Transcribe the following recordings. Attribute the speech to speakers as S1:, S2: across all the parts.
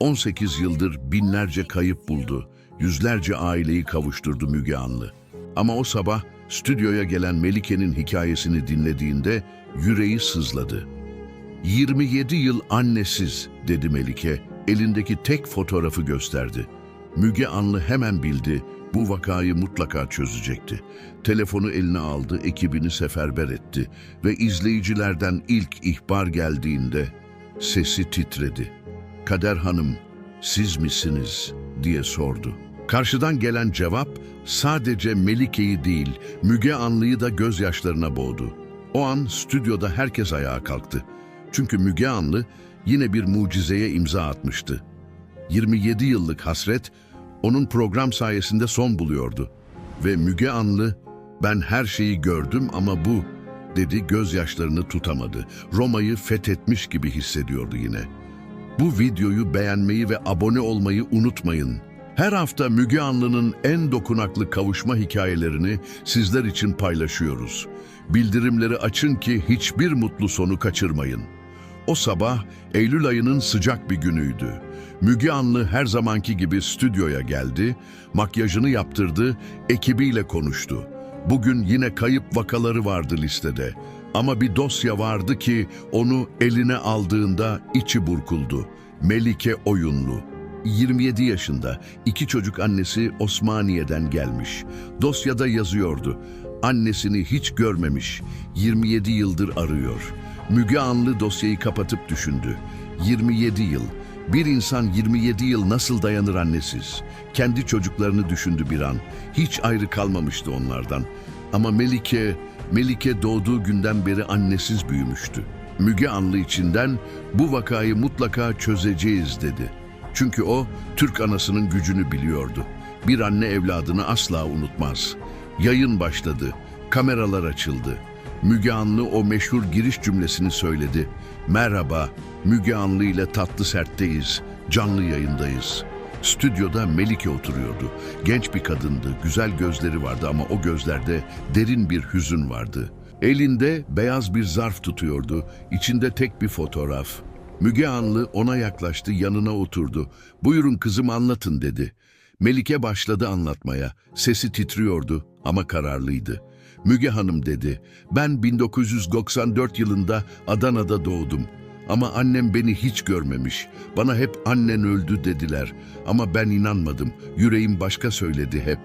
S1: 18 yıldır binlerce kayıp buldu, yüzlerce aileyi kavuşturdu Müge Anlı. Ama o sabah stüdyoya gelen Melike'nin hikayesini dinlediğinde yüreği sızladı. 27 yıl annesiz dedi Melike, elindeki tek fotoğrafı gösterdi. Müge Anlı hemen bildi, bu vakayı mutlaka çözecekti. Telefonu eline aldı, ekibini seferber etti ve izleyicilerden ilk ihbar geldiğinde sesi titredi. Kader Hanım, siz misiniz diye sordu. Karşıdan gelen cevap sadece Melike'yi değil, Müge Anlı'yı da gözyaşlarına boğdu. O an stüdyoda herkes ayağa kalktı. Çünkü Müge Anlı yine bir mucizeye imza atmıştı. 27 yıllık hasret onun program sayesinde son buluyordu. Ve Müge Anlı, ben her şeyi gördüm ama bu, dedi gözyaşlarını tutamadı. Roma'yı fethetmiş gibi hissediyordu yine. Bu videoyu beğenmeyi ve abone olmayı unutmayın. Her hafta Müge Anlı'nın en dokunaklı kavuşma hikayelerini sizler için paylaşıyoruz. Bildirimleri açın ki hiçbir mutlu sonu kaçırmayın. O sabah Eylül ayının sıcak bir günüydü. Müge Anlı her zamanki gibi stüdyoya geldi, makyajını yaptırdı, ekibiyle konuştu. Bugün yine kayıp vakaları vardı listede. Ama bir dosya vardı ki onu eline aldığında içi burkuldu. Melike Oyunlu. 27 yaşında, iki çocuk annesi Osmaniye'den gelmiş. Dosyada yazıyordu. Annesini hiç görmemiş, 27 yıldır arıyor. Müge Anlı dosyayı kapatıp düşündü. 27 yıl. Bir insan 27 yıl nasıl dayanır annesiz? Kendi çocuklarını düşündü bir an. Hiç ayrı kalmamıştı onlardan. Ama Melike, Melike doğduğu günden beri annesiz büyümüştü. Müge Anlı içinden bu vakayı mutlaka çözeceğiz dedi. Çünkü o Türk anasının gücünü biliyordu. Bir anne evladını asla unutmaz. Yayın başladı. Kameralar açıldı. Müge Anlı o meşhur giriş cümlesini söyledi. Merhaba, Müge Anlı ile Tatlı Sert'teyiz. Canlı yayındayız. Stüdyoda Melike oturuyordu. Genç bir kadındı, güzel gözleri vardı ama o gözlerde derin bir hüzün vardı. Elinde beyaz bir zarf tutuyordu, içinde tek bir fotoğraf. Müge Anlı ona yaklaştı, yanına oturdu. Buyurun kızım anlatın dedi. Melike başladı anlatmaya. Sesi titriyordu ama kararlıydı. Müge Hanım dedi, ben 1994 yılında Adana'da doğdum. Ama annem beni hiç görmemiş. Bana hep annen öldü dediler. Ama ben inanmadım. Yüreğim başka söyledi hep.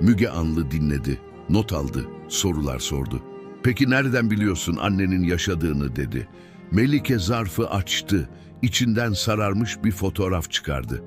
S1: Müge Anlı dinledi. Not aldı. Sorular sordu. Peki nereden biliyorsun annenin yaşadığını dedi. Melike zarfı açtı. İçinden sararmış bir fotoğraf çıkardı.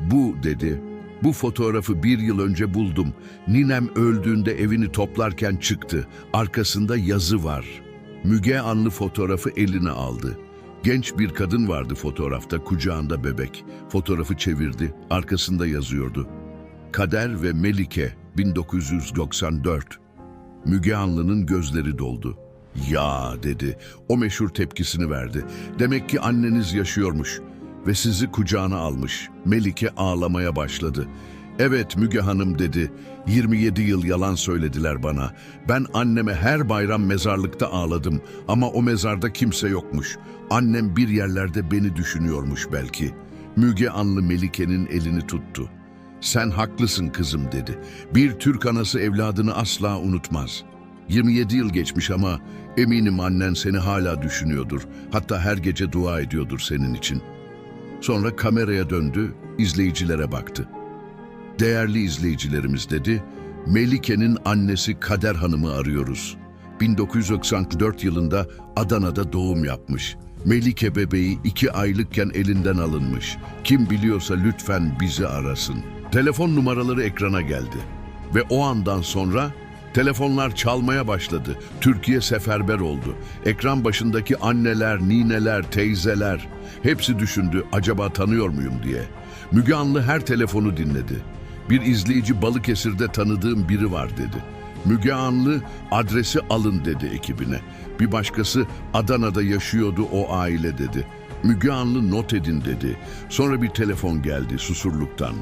S1: Bu dedi. Bu fotoğrafı bir yıl önce buldum. Ninem öldüğünde evini toplarken çıktı. Arkasında yazı var. Müge Anlı fotoğrafı eline aldı. Genç bir kadın vardı fotoğrafta, kucağında bebek. Fotoğrafı çevirdi, arkasında yazıyordu. Kader ve Melike 1994. Müge Anlı'nın gözleri doldu. Ya dedi, o meşhur tepkisini verdi. Demek ki anneniz yaşıyormuş ve sizi kucağına almış. Melike ağlamaya başladı. Evet Müge Hanım dedi. 27 yıl yalan söylediler bana. Ben anneme her bayram mezarlıkta ağladım ama o mezarda kimse yokmuş. Annem bir yerlerde beni düşünüyormuş belki. Müge Anlı Melike'nin elini tuttu. Sen haklısın kızım dedi. Bir Türk anası evladını asla unutmaz. 27 yıl geçmiş ama eminim annen seni hala düşünüyordur. Hatta her gece dua ediyordur senin için. Sonra kameraya döndü, izleyicilere baktı. Değerli izleyicilerimiz dedi, Melike'nin annesi Kader Hanım'ı arıyoruz. 1994 yılında Adana'da doğum yapmış. Melike bebeği iki aylıkken elinden alınmış. Kim biliyorsa lütfen bizi arasın. Telefon numaraları ekrana geldi. Ve o andan sonra telefonlar çalmaya başladı. Türkiye seferber oldu. Ekran başındaki anneler, nineler, teyzeler hepsi düşündü acaba tanıyor muyum diye. Müge Anlı her telefonu dinledi. Bir izleyici Balıkesir'de tanıdığım biri var dedi. Müge Anlı adresi alın dedi ekibine. Bir başkası Adana'da yaşıyordu o aile dedi. Müge Anlı not edin dedi. Sonra bir telefon geldi susurluktan.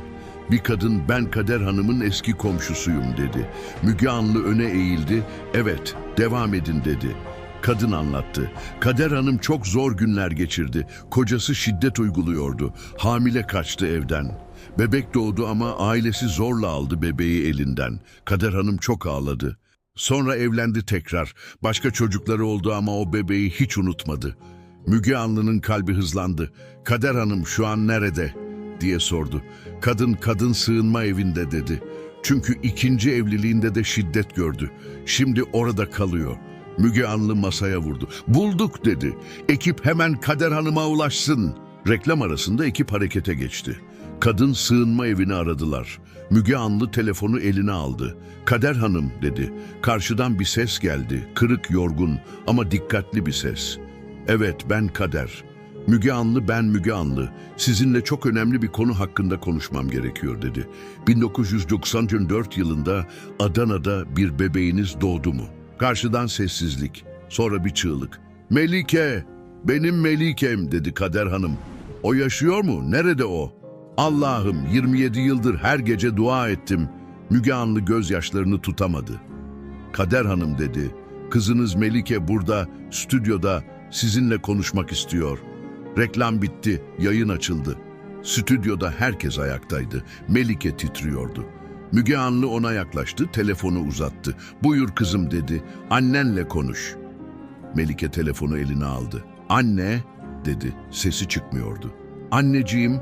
S1: Bir kadın ben Kader Hanım'ın eski komşusuyum dedi. Müge Anlı öne eğildi. Evet devam edin dedi. Kadın anlattı. Kader Hanım çok zor günler geçirdi. Kocası şiddet uyguluyordu. Hamile kaçtı evden. Bebek doğdu ama ailesi zorla aldı bebeği elinden. Kader Hanım çok ağladı. Sonra evlendi tekrar. Başka çocukları oldu ama o bebeği hiç unutmadı. Müge Anlı'nın kalbi hızlandı. Kader Hanım şu an nerede? diye sordu. Kadın kadın sığınma evinde dedi. Çünkü ikinci evliliğinde de şiddet gördü. Şimdi orada kalıyor. Müge Anlı masaya vurdu. Bulduk dedi. Ekip hemen Kader Hanım'a ulaşsın. Reklam arasında ekip harekete geçti. Kadın sığınma evini aradılar. Müge Anlı telefonu eline aldı. Kader Hanım dedi. Karşıdan bir ses geldi. Kırık yorgun ama dikkatli bir ses. Evet ben Kader. Müge Anlı ben Müge Anlı. Sizinle çok önemli bir konu hakkında konuşmam gerekiyor dedi. 1994 yılında Adana'da bir bebeğiniz doğdu mu? Karşıdan sessizlik. Sonra bir çığlık. Melike! Benim Melikem dedi Kader Hanım. O yaşıyor mu? Nerede o? Allah'ım 27 yıldır her gece dua ettim. Müge Anlı gözyaşlarını tutamadı. Kader Hanım dedi. Kızınız Melike burada, stüdyoda sizinle konuşmak istiyor. Reklam bitti, yayın açıldı. Stüdyoda herkes ayaktaydı. Melike titriyordu. Müge Anlı ona yaklaştı, telefonu uzattı. Buyur kızım dedi, annenle konuş. Melike telefonu eline aldı. Anne dedi, sesi çıkmıyordu. Anneciğim,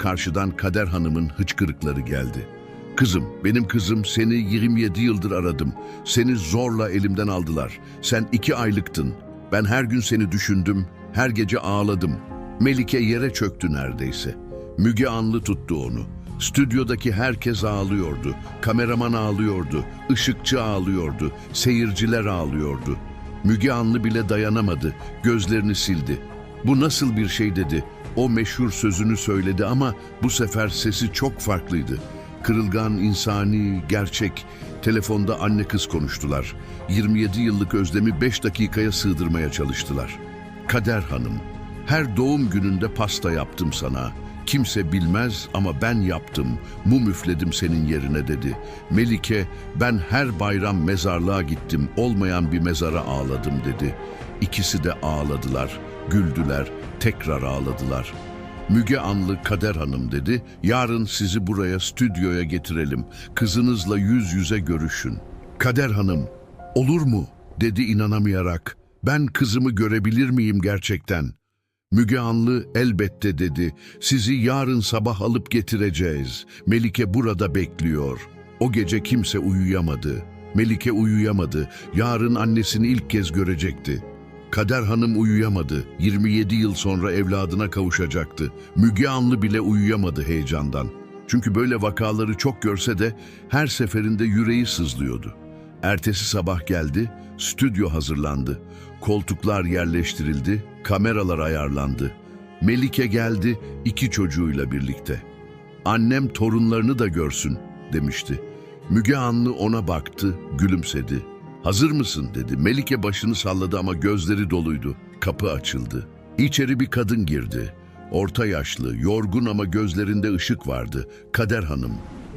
S1: karşıdan Kader Hanım'ın hıçkırıkları geldi. Kızım, benim kızım seni 27 yıldır aradım. Seni zorla elimden aldılar. Sen iki aylıktın. Ben her gün seni düşündüm, her gece ağladım. Melike yere çöktü neredeyse. Müge Anlı tuttu onu. Stüdyodaki herkes ağlıyordu. Kameraman ağlıyordu. ışıkçı ağlıyordu. Seyirciler ağlıyordu. Müge Anlı bile dayanamadı. Gözlerini sildi. Bu nasıl bir şey dedi. O meşhur sözünü söyledi ama bu sefer sesi çok farklıydı. Kırılgan, insani, gerçek. Telefonda anne kız konuştular. 27 yıllık özlemi 5 dakikaya sığdırmaya çalıştılar. Kader Hanım, her doğum gününde pasta yaptım sana. Kimse bilmez ama ben yaptım. Mum üfledim senin yerine dedi. Melike, ben her bayram mezarlığa gittim. Olmayan bir mezara ağladım dedi. İkisi de ağladılar, güldüler, tekrar ağladılar. Müge Anlı Kader Hanım dedi, yarın sizi buraya stüdyoya getirelim. Kızınızla yüz yüze görüşün. Kader Hanım, olur mu? dedi inanamayarak. Ben kızımı görebilir miyim gerçekten? Müge Anlı elbette dedi. Sizi yarın sabah alıp getireceğiz. Melike burada bekliyor. O gece kimse uyuyamadı. Melike uyuyamadı. Yarın annesini ilk kez görecekti. Kader Hanım uyuyamadı. 27 yıl sonra evladına kavuşacaktı. Müge Anlı bile uyuyamadı heyecandan. Çünkü böyle vakaları çok görse de her seferinde yüreği sızlıyordu. Ertesi sabah geldi, stüdyo hazırlandı. Koltuklar yerleştirildi, kameralar ayarlandı. Melike geldi iki çocuğuyla birlikte. Annem torunlarını da görsün demişti. Müge Anlı ona baktı, gülümsedi. Hazır mısın dedi. Melike başını salladı ama gözleri doluydu. Kapı açıldı. İçeri bir kadın girdi. Orta yaşlı, yorgun ama gözlerinde ışık vardı. Kader Hanım.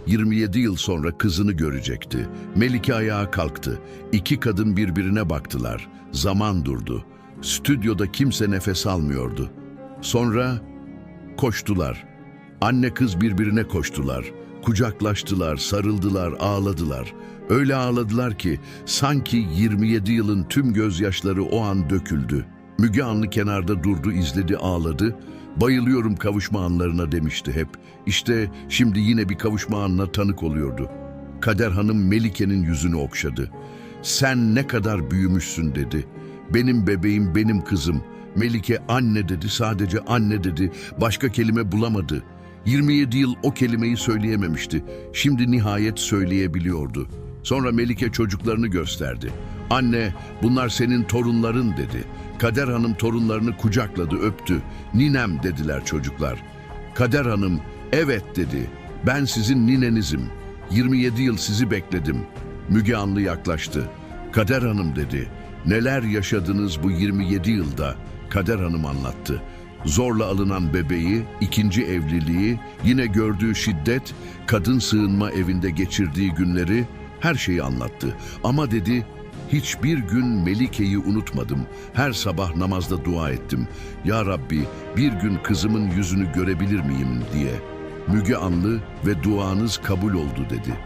S1: 27 yıl sonra kızını görecekti. Melike ayağa kalktı. İki kadın birbirine baktılar. Zaman durdu. Stüdyoda kimse nefes almıyordu. Sonra koştular. Anne kız birbirine koştular. Kucaklaştılar, sarıldılar, ağladılar. Öyle ağladılar ki sanki 27 yılın tüm gözyaşları o an döküldü. Müge Anlı kenarda durdu, izledi, ağladı. Bayılıyorum kavuşma anlarına demişti hep. İşte şimdi yine bir kavuşma anına tanık oluyordu. Kader Hanım Melike'nin yüzünü okşadı. Sen ne kadar büyümüşsün dedi. Benim bebeğim, benim kızım. Melike anne dedi, sadece anne dedi. Başka kelime bulamadı. 27 yıl o kelimeyi söyleyememişti. Şimdi nihayet söyleyebiliyordu. Sonra Melike çocuklarını gösterdi. Anne, bunlar senin torunların dedi. Kader Hanım torunlarını kucakladı, öptü. Ninem dediler çocuklar. Kader Hanım, evet dedi. Ben sizin ninenizim. 27 yıl sizi bekledim. Müge Anlı yaklaştı. Kader Hanım dedi. Neler yaşadınız bu 27 yılda? Kader Hanım anlattı. Zorla alınan bebeği, ikinci evliliği, yine gördüğü şiddet, kadın sığınma evinde geçirdiği günleri, her şeyi anlattı. Ama dedi, Hiçbir gün Melike'yi unutmadım. Her sabah namazda dua ettim. Ya Rabbi bir gün kızımın yüzünü görebilir miyim diye. Müge Anlı ve duanız kabul oldu dedi.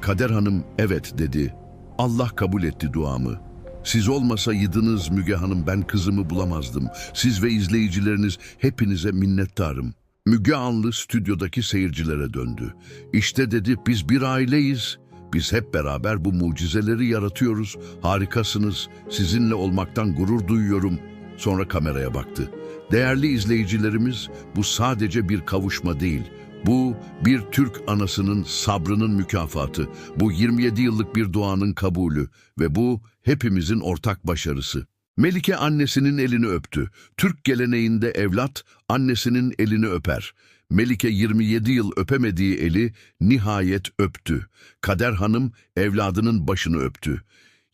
S1: Kader Hanım evet dedi. Allah kabul etti duamı. Siz olmasaydınız Müge Hanım ben kızımı bulamazdım. Siz ve izleyicileriniz hepinize minnettarım. Müge Anlı stüdyodaki seyircilere döndü. İşte dedi biz bir aileyiz. Biz hep beraber bu mucizeleri yaratıyoruz. Harikasınız. Sizinle olmaktan gurur duyuyorum. Sonra kameraya baktı. Değerli izleyicilerimiz bu sadece bir kavuşma değil. Bu bir Türk anasının sabrının mükafatı. Bu 27 yıllık bir duanın kabulü ve bu hepimizin ortak başarısı. Melike annesinin elini öptü. Türk geleneğinde evlat annesinin elini öper. Melike 27 yıl öpemediği eli nihayet öptü. Kader Hanım evladının başını öptü.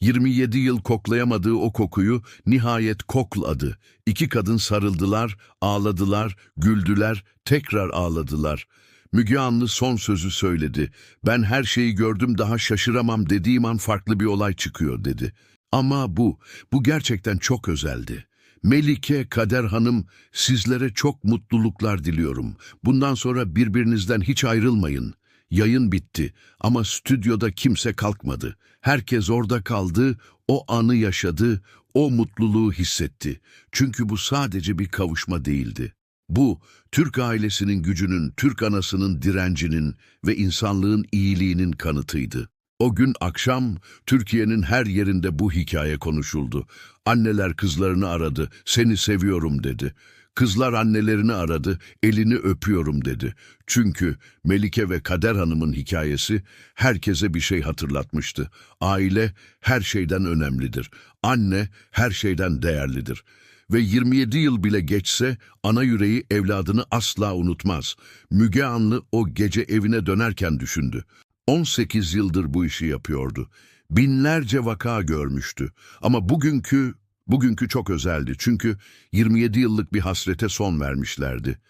S1: 27 yıl koklayamadığı o kokuyu nihayet kokladı. İki kadın sarıldılar, ağladılar, güldüler, tekrar ağladılar. Müge Anlı son sözü söyledi. Ben her şeyi gördüm daha şaşıramam dediğim an farklı bir olay çıkıyor dedi. Ama bu, bu gerçekten çok özeldi. Melike, Kader Hanım, sizlere çok mutluluklar diliyorum. Bundan sonra birbirinizden hiç ayrılmayın. Yayın bitti ama stüdyoda kimse kalkmadı. Herkes orada kaldı, o anı yaşadı, o mutluluğu hissetti. Çünkü bu sadece bir kavuşma değildi. Bu, Türk ailesinin gücünün, Türk anasının direncinin ve insanlığın iyiliğinin kanıtıydı. O gün akşam Türkiye'nin her yerinde bu hikaye konuşuldu. Anneler kızlarını aradı, seni seviyorum dedi. Kızlar annelerini aradı, elini öpüyorum dedi. Çünkü Melike ve Kader Hanım'ın hikayesi herkese bir şey hatırlatmıştı. Aile her şeyden önemlidir. Anne her şeyden değerlidir. Ve 27 yıl bile geçse ana yüreği evladını asla unutmaz. Müge Anlı o gece evine dönerken düşündü. 18 yıldır bu işi yapıyordu. Binlerce vaka görmüştü. Ama bugünkü, bugünkü çok özeldi. Çünkü 27 yıllık bir hasrete son vermişlerdi.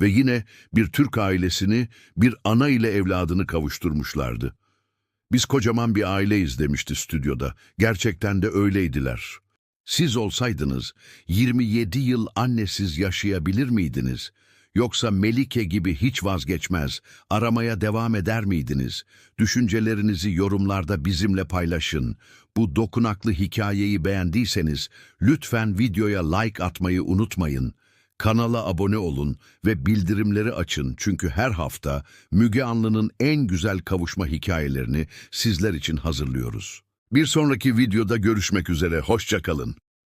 S1: Ve yine bir Türk ailesini, bir ana ile evladını kavuşturmuşlardı. Biz kocaman bir aileyiz demişti stüdyoda. Gerçekten de öyleydiler. Siz olsaydınız 27 yıl annesiz yaşayabilir miydiniz? Yoksa Melike gibi hiç vazgeçmez, aramaya devam eder miydiniz? Düşüncelerinizi yorumlarda bizimle paylaşın. Bu dokunaklı hikayeyi beğendiyseniz lütfen videoya like atmayı unutmayın. Kanala abone olun ve bildirimleri açın çünkü her hafta Müge Anlı'nın en güzel kavuşma hikayelerini sizler için hazırlıyoruz. Bir sonraki videoda görüşmek üzere, hoşça kalın.